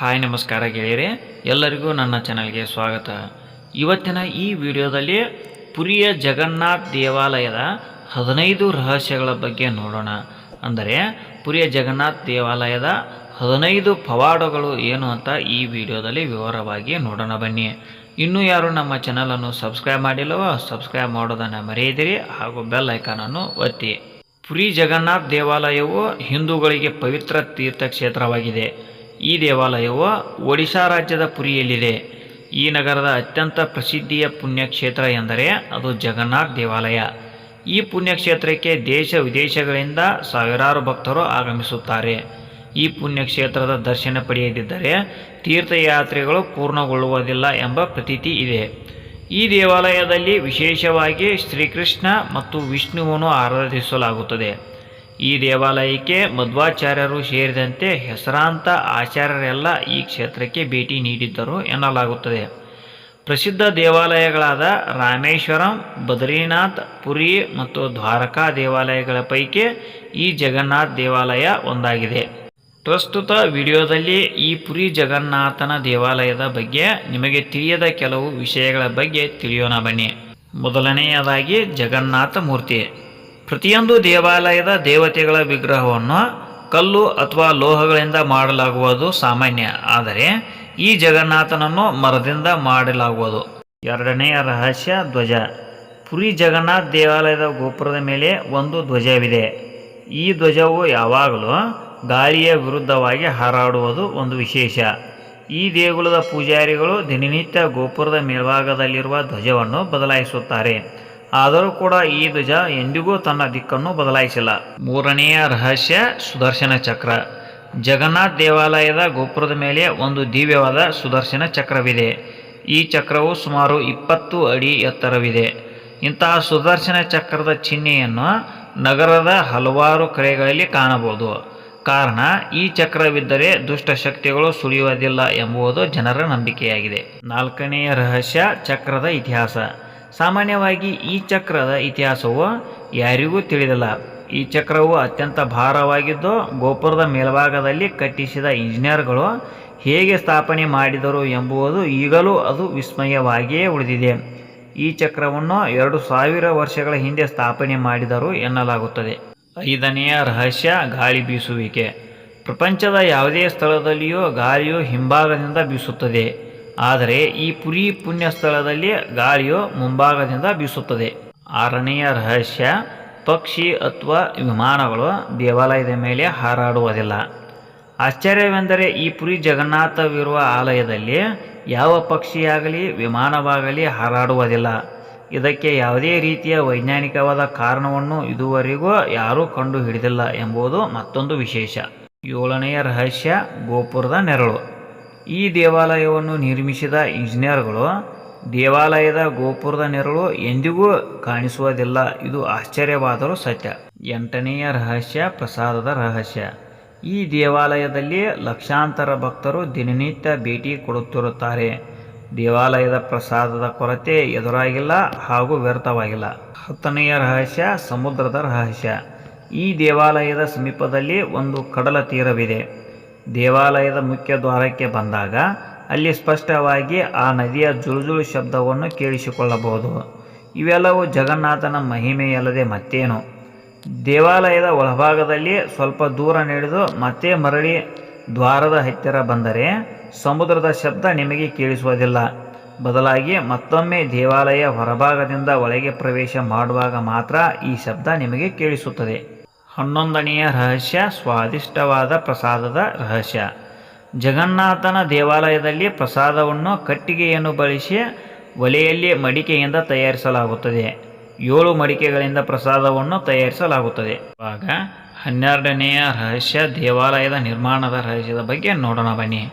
Hi, ನಮಸ್ಕಾರ ಗೆಳೆಯರೆ. ಎಲ್ಲರಿಗೂ ನನ್ನ ಚಾನಲ್ಗೆ ಸ್ವಾಗತ. ಇವತ್ತಿನ ಈ ವಿಡಿಯೋದಲ್ಲಿ ಪುರಿಯ ಜಗನ್ನಾಥ್ ದೇವಾಲಯದ ಹದಿನೈದು ರಹಸ್ಯಗಳ ಬಗ್ಗೆ ನೋಡೋಣ. ಅಂದರೆ, ಪುರಿಯ ಜಗನ್ನಾಥ್ ದೇವಾಲಯದ ಹದಿನೈದು ಪವಾಡಗಳು ಏನು ಅಂತ ಈ ವಿಡಿಯೋದಲ್ಲಿ ವಿವರವಾಗಿ ನೋಡೋಣ ಬನ್ನಿ. ಇನ್ನೂ ಯಾರು ನಮ್ಮ ಚಾನಲನ್ನು ಸಬ್ಸ್ಕ್ರೈಬ್ ಮಾಡಿಲ್ಲವೋ, ಸಬ್ಸ್ಕ್ರೈಬ್ ಮಾಡೋದನ್ನು ಮರೆಯದಿರಿ ಹಾಗೂ ಬೆಲ್ ಐಕಾನನ್ನು ಒತ್ತಿ. ಪುರಿ ಜಗನ್ನಾಥ್ ದೇವಾಲಯವು ಹಿಂದೂಗಳಿಗೆ ಪವಿತ್ರ ತೀರ್ಥಕ್ಷೇತ್ರವಾಗಿದೆ. ಈ ದೇವಾಲಯವು ಒಡಿಶಾ ರಾಜ್ಯದ ಪುರಿಯಲ್ಲಿದೆ. ಈ ನಗರದ ಅತ್ಯಂತ ಪ್ರಸಿದ್ಧಿಯ ಪುಣ್ಯಕ್ಷೇತ್ರ ಎಂದರೆ ಅದು ಜಗನ್ನಾಥ್ ದೇವಾಲಯ. ಈ ಪುಣ್ಯಕ್ಷೇತ್ರಕ್ಕೆ ದೇಶ ವಿದೇಶಗಳಿಂದ ಸಾವಿರಾರು ಭಕ್ತರು ಆಗಮಿಸುತ್ತಾರೆ. ಈ ಪುಣ್ಯಕ್ಷೇತ್ರದ ದರ್ಶನ ಪಡೆಯದಿದ್ದರೆ ತೀರ್ಥಯಾತ್ರೆಗಳು ಪೂರ್ಣಗೊಳ್ಳುವುದಿಲ್ಲ ಎಂಬ ಪ್ರತೀತಿ ಇದೆ. ಈ ದೇವಾಲಯದಲ್ಲಿ ವಿಶೇಷವಾಗಿ ಶ್ರೀಕೃಷ್ಣ ಮತ್ತು ವಿಷ್ಣುವನ್ನು ಆರಾಧಿಸಲಾಗುತ್ತದೆ. ಈ ದೇವಾಲಯಕ್ಕೆ ಮಧ್ವಾಚಾರ್ಯರು ಸೇರಿದಂತೆ ಹೆಸರಾಂತ ಆಚಾರ್ಯರೆಲ್ಲ ಈ ಕ್ಷೇತ್ರಕ್ಕೆ ಭೇಟಿ ನೀಡಿದ್ದರು ಎನ್ನಲಾಗುತ್ತದೆ. ಪ್ರಸಿದ್ಧ ದೇವಾಲಯಗಳಾದ ರಾಮೇಶ್ವರಂ, ಬದ್ರಿನಾಥ್, ಪುರಿ ಮತ್ತು ದ್ವಾರಕಾ ದೇವಾಲಯಗಳ ಪೈಕಿ ಈ ಜಗನ್ನಾಥ ದೇವಾಲಯ ಒಂದಾಗಿದೆ. ಪ್ರಸ್ತುತ ವಿಡಿಯೋದಲ್ಲಿ ಈ ಪುರಿ ಜಗನ್ನಾಥನ ದೇವಾಲಯದ ಬಗ್ಗೆ ನಿಮಗೆ ತಿಳಿಯದ ಕೆಲವು ವಿಷಯಗಳ ಬಗ್ಗೆ ತಿಳಿಯೋಣ ಬನ್ನಿ. ಮೊದಲನೆಯದಾಗಿ ಜಗನ್ನಾಥ ಮೂರ್ತಿ. ಪ್ರತಿಯೊಂದು ದೇವಾಲಯದ ದೇವತೆಗಳ ವಿಗ್ರಹವನ್ನು ಕಲ್ಲು ಅಥವಾ ಲೋಹಗಳಿಂದ ಮಾಡಲಾಗುವುದು ಸಾಮಾನ್ಯ. ಆದರೆ, ಈ ಜಗನ್ನಾಥನನ್ನು ಮರದಿಂದ ಮಾಡಲಾಗುವುದು. ಎರಡನೆಯ ರಹಸ್ಯ ಧ್ವಜ. ಪುರಿ ಜಗನ್ನಾಥ ದೇವಾಲಯದ ಗೋಪುರದ ಮೇಲೆ ಒಂದು ಧ್ವಜವಿದೆ. ಈ ಧ್ವಜವು ಯಾವಾಗಲೂ ಗಾಳಿಯ ವಿರುದ್ಧವಾಗಿ ಹಾರಾಡುವುದು ಒಂದು ವಿಶೇಷ. ಈ ದೇಗುಲದ ಪೂಜಾರಿಗಳು ದಿನನಿತ್ಯ ಗೋಪುರದ ಮೇಲ್ಭಾಗದಲ್ಲಿರುವ ಧ್ವಜವನ್ನು ಬದಲಾಯಿಸುತ್ತಾರೆ. ಆದರೂ ಕೂಡ ಈ ಧ್ವಜ ಎಂದಿಗೂ ತನ್ನ ದಿಕ್ಕನ್ನು ಬದಲಾಯಿಸಿಲ್ಲ. ಮೂರನೆಯ ರಹಸ್ಯ ಸುದರ್ಶನ ಚಕ್ರ. ಜಗನ್ನಾಥ್ ದೇವಾಲಯದ ಗೋಪುರದ ಮೇಲೆ ಒಂದು ದಿವ್ಯವಾದ ಸುದರ್ಶನ ಚಕ್ರವಿದೆ. ಈ ಚಕ್ರವು ಸುಮಾರು ಇಪ್ಪತ್ತು ಅಡಿ ಎತ್ತರವಿದೆ. ಇಂತಹ ಸುದರ್ಶನ ಚಕ್ರದ ಚಿಹ್ನೆಯನ್ನು ನಗರದ ಹಲವಾರು ಕಡೆಗಳಲ್ಲಿ ಕಾಣಬಹುದು. ಕಾರಣ, ಈ ಚಕ್ರವಿದ್ದರೆ ದುಷ್ಟಶಕ್ತಿಗಳು ಸುಳಿಯುವುದಿಲ್ಲ ಎಂಬುದು ಜನರ ನಂಬಿಕೆಯಾಗಿದೆ. ನಾಲ್ಕನೆಯ ರಹಸ್ಯ ಚಕ್ರದ ಇತಿಹಾಸ. ಸಾಮಾನ್ಯವಾಗಿ ಈ ಚಕ್ರದ ಇತಿಹಾಸವು ಯಾರಿಗೂ ತಿಳಿದಿಲ್ಲ. ಈ ಚಕ್ರವು ಅತ್ಯಂತ ಭಾರವಾಗಿದ್ದು, ಗೋಪುರದ ಮೇಲ್ಭಾಗದಲ್ಲಿ ಕಟ್ಟಿಸಿದ ಇಂಜಿನಿಯರ್ಗಳು ಹೇಗೆ ಸ್ಥಾಪನೆ ಮಾಡಿದರು ಎಂಬುದು ಈಗಲೂ ಅದು ವಿಸ್ಮಯವಾಗಿಯೇ ಉಳಿದಿದೆ. ಈ ಚಕ್ರವನ್ನು ಎರಡು ಸಾವಿರ ವರ್ಷಗಳ ಹಿಂದೆ ಸ್ಥಾಪನೆ ಮಾಡಿದರು ಎನ್ನಲಾಗುತ್ತದೆ. ಐದನೆಯ ರಹಸ್ಯ ಗಾಳಿ ಬೀಸುವಿಕೆ. ಪ್ರಪಂಚದ ಯಾವುದೇ ಸ್ಥಳದಲ್ಲಿಯೂ ಗಾಳಿಯು ಹಿಂಭಾಗದಿಂದ ಬೀಸುತ್ತದೆ. ಆದರೆ ಈ ಪುರಿ ಪುಣ್ಯ ಸ್ಥಳದಲ್ಲಿ ಗಾಳಿಯು ಮುಂಭಾಗದಿಂದ ಬೀಸುತ್ತದೆ. ಆರನೆಯ ರಹಸ್ಯ, ಪಕ್ಷಿ ಅಥವಾ ವಿಮಾನಗಳು ದೇವಾಲಯದ ಮೇಲೆ ಹಾರಾಡುವುದಿಲ್ಲ. ಆಶ್ಚರ್ಯವೆಂದರೆ ಈ ಪುರಿ ಜಗನ್ನಾಥವಿರುವ ಆಲಯದಲ್ಲಿ ಯಾವ ಪಕ್ಷಿಯಾಗಲಿ ವಿಮಾನವಾಗಲಿ ಹಾರಾಡುವುದಿಲ್ಲ. ಇದಕ್ಕೆ ಯಾವುದೇ ರೀತಿಯ ವೈಜ್ಞಾನಿಕವಾದ ಕಾರಣವನ್ನು ಇದುವರೆಗೂ ಯಾರೂ ಕಂಡು ಹಿಡಿದಿಲ್ಲ ಎಂಬುದು ಮತ್ತೊಂದು ವಿಶೇಷ. ಏಳನೆಯ ರಹಸ್ಯ, ಗೋಪುರದ ನೆರಳು. ಈ ದೇವಾಲಯವನ್ನು ನಿರ್ಮಿಸಿದ ಇಂಜಿನಿಯರ್ಗಳು ದೇವಾಲಯದ ಗೋಪುರದ ನೆರಳು ಎಂದಿಗೂ ಕಾಣಿಸುವುದಿಲ್ಲ. ಇದು ಆಶ್ಚರ್ಯವಾದರೂ ಸತ್ಯ. ಎಂಟನೆಯ ರಹಸ್ಯ, ಪ್ರಸಾದದ ರಹಸ್ಯ. ಈ ದೇವಾಲಯದಲ್ಲಿ ಲಕ್ಷಾಂತರ ಭಕ್ತರು ದಿನನಿತ್ಯ ಭೇಟಿ ಕೊಡುತ್ತಿರುತ್ತಾರೆ. ದೇವಾಲಯದ ಪ್ರಸಾದದ ಕೊರತೆ ಎದುರಾಗಿಲ್ಲ ಹಾಗೂ ವ್ಯರ್ಥವಾಗಿಲ್ಲ. ಹತ್ತನೆಯ ರಹಸ್ಯ, ಸಮುದ್ರದ ರಹಸ್ಯ. ಈ ದೇವಾಲಯದ ಸಮೀಪದಲ್ಲಿ ಒಂದು ಕಡಲ ತೀರವಿದೆ. ದೇವಾಲಯದ ಮುಖ್ಯ ದ್ವಾರಕ್ಕೆ ಬಂದಾಗ ಅಲ್ಲಿ ಸ್ಪಷ್ಟವಾಗಿ ಆ ನದಿಯ ಜುಳುಜುಳು ಶಬ್ದವನ್ನು ಕೇಳಿಸಿಕೊಳ್ಳಬಹುದು. ಇವೆಲ್ಲವೂ ಜಗನ್ನಾಥನ ಮಹಿಮೆಯಲ್ಲದೆ ಮತ್ತೇನು. ದೇವಾಲಯದ ಒಳಭಾಗದಲ್ಲಿ ಸ್ವಲ್ಪ ದೂರ ನಡೆದು ಮತ್ತೆ ಮರಳಿ ದ್ವಾರದ ಹತ್ತಿರ ಬಂದರೆ ಸಮುದ್ರದ ಶಬ್ದ ನಿಮಗೆ ಕೇಳಿಸುವುದಿಲ್ಲ. ಬದಲಾಗಿ ಮತ್ತೊಮ್ಮೆ ದೇವಾಲಯ ಹೊರಭಾಗದಿಂದ ಒಳಗೆ ಪ್ರವೇಶ ಮಾಡುವಾಗ ಮಾತ್ರ ಈ ಶಬ್ದ ನಿಮಗೆ ಕೇಳಿಸುತ್ತದೆ. ಹನ್ನೊಂದನೆಯ ರಹಸ್ಯ, ಸ್ವಾದಿಷ್ಟವಾದ ಪ್ರಸಾದದ ರಹಸ್ಯ. ಜಗನ್ನಾಥನ ದೇವಾಲಯದಲ್ಲಿ ಪ್ರಸಾದವನ್ನು ಕಟ್ಟಿಗೆಯನ್ನು ಬಳಸಿ ಒಲೆಯಲ್ಲಿ ಮಡಿಕೆಯಿಂದ ತಯಾರಿಸಲಾಗುತ್ತದೆ. ಏಳು ಮಡಿಕೆಗಳಿಂದ ಪ್ರಸಾದವನ್ನು ತಯಾರಿಸಲಾಗುತ್ತದೆ. ಇವಾಗ ಹನ್ನೆರಡನೆಯ ರಹಸ್ಯ, ದೇವಾಲಯದ ನಿರ್ಮಾಣದ ರಹಸ್ಯದ ಬಗ್ಗೆ ನೋಡೋಣ ಬನ್ನಿ.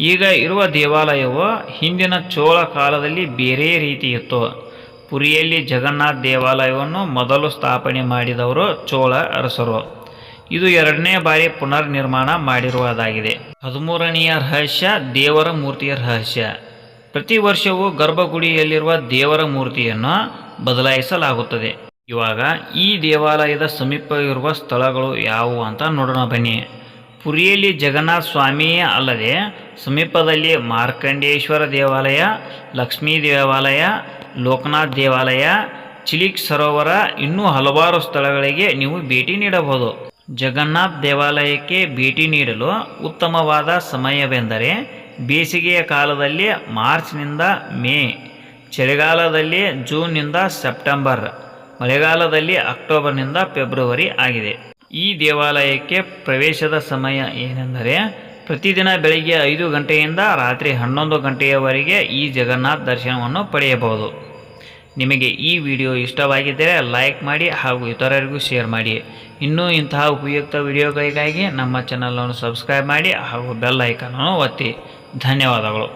ಈಗ ಇರುವ ದೇವಾಲಯವು ಹಿಂದಿನ ಚೋಳ ಕಾಲದಲ್ಲಿ ಬೇರೆ ರೀತಿ ಇತ್ತು ಪುರಿಯಲ್ಲಿ ಜಗನ್ನಾಥ ದೇವಾಲಯವನ್ನು ಮೊದಲು ಸ್ಥಾಪನೆ ಮಾಡಿದವರು ಚೋಳ ಅರಸರು. ಇದು ಎರಡನೇ ಬಾರಿ ಪುನರ್ ನಿರ್ಮಾಣ ಮಾಡಿರುವುದಾಗಿದೆ. ಹದಿಮೂರನೆಯ ರಹಸ್ಯ, ದೇವರ ಮೂರ್ತಿಯ ರಹಸ್ಯ. ಪ್ರತಿ ವರ್ಷವೂ ಗರ್ಭಗುಡಿಯಲ್ಲಿರುವ ದೇವರ ಮೂರ್ತಿಯನ್ನು ಬದಲಾಯಿಸಲಾಗುತ್ತದೆ. ಇವಾಗ ಈ ದೇವಾಲಯದ ಸಮೀಪ ಇರುವ ಸ್ಥಳಗಳು ಯಾವುವು ಅಂತ ನೋಡೋಣ ಬನ್ನಿ. ಪುರಿಯಲ್ಲಿ ಜಗನ್ನಾಥ ಸ್ವಾಮಿಯೇ ಅಲ್ಲದೆ ಸಮೀಪದಲ್ಲಿ ಮಾರ್ಕಂಡೇಶ್ವರ ದೇವಾಲಯ, ಲಕ್ಷ್ಮೀ ದೇವಾಲಯ ಲೋಕನಾಥ್ ದೇವಾಲಯ, ಚಿಲಿಕ್ ಸರೋವರ, ಇನ್ನೂ ಹಲವಾರು ಸ್ಥಳಗಳಿಗೆ ನೀವು ಭೇಟಿ ನೀಡಬಹುದು. ಜಗನ್ನಾಥ್ ದೇವಾಲಯಕ್ಕೆ ಭೇಟಿ ನೀಡಲು ಉತ್ತಮವಾದ ಸಮಯವೆಂದರೆ ಬೇಸಿಗೆಯ ಕಾಲದಲ್ಲಿ ಮಾರ್ಚ್ನಿಂದ ಮೇ, ಚಳಿಗಾಲದಲ್ಲಿ ಜೂನ್ನಿಂದ ಸೆಪ್ಟೆಂಬರ್, ಮಳೆಗಾಲದಲ್ಲಿ ಅಕ್ಟೋಬರ್ನಿಂದ ಫೆಬ್ರವರಿ ಆಗಿದೆ. ಈ ದೇವಾಲಯಕ್ಕೆ ಪ್ರವೇಶದ ಸಮಯ ಏನೆಂದರೆ ಪ್ರತಿದಿನ ಬೆಳಿಗ್ಗೆ ಐದು ಗಂಟೆಯಿಂದ ರಾತ್ರಿ ಹನ್ನೊಂದು ಗಂಟೆಯವರೆಗೆ ಈ ಜಗನ್ನಾಥ್ ದರ್ಶನವನ್ನು ಪಡೆಯಬಹುದು. ನಿಮಗೆ ಈ ವಿಡಿಯೋ ಇಷ್ಟವಾಗಿದ್ದರೆ ಲೈಕ್ ಮಾಡಿ ಹಾಗೂ ಇತರರಿಗೂ ಶೇರ್ ಮಾಡಿ. ಇನ್ನೂ ಇಂತಹ ಉಪಯುಕ್ತ ವಿಡಿಯೋಗಳಿಗಾಗಿ ನಮ್ಮ ಚಾನಲನ್ನು ಸಬ್ಸ್ಕ್ರೈಬ್ ಮಾಡಿ ಹಾಗೂ ಬೆಲ್ ಐಕನನ್ನು ಒತ್ತಿ. ಧನ್ಯವಾದಗಳು.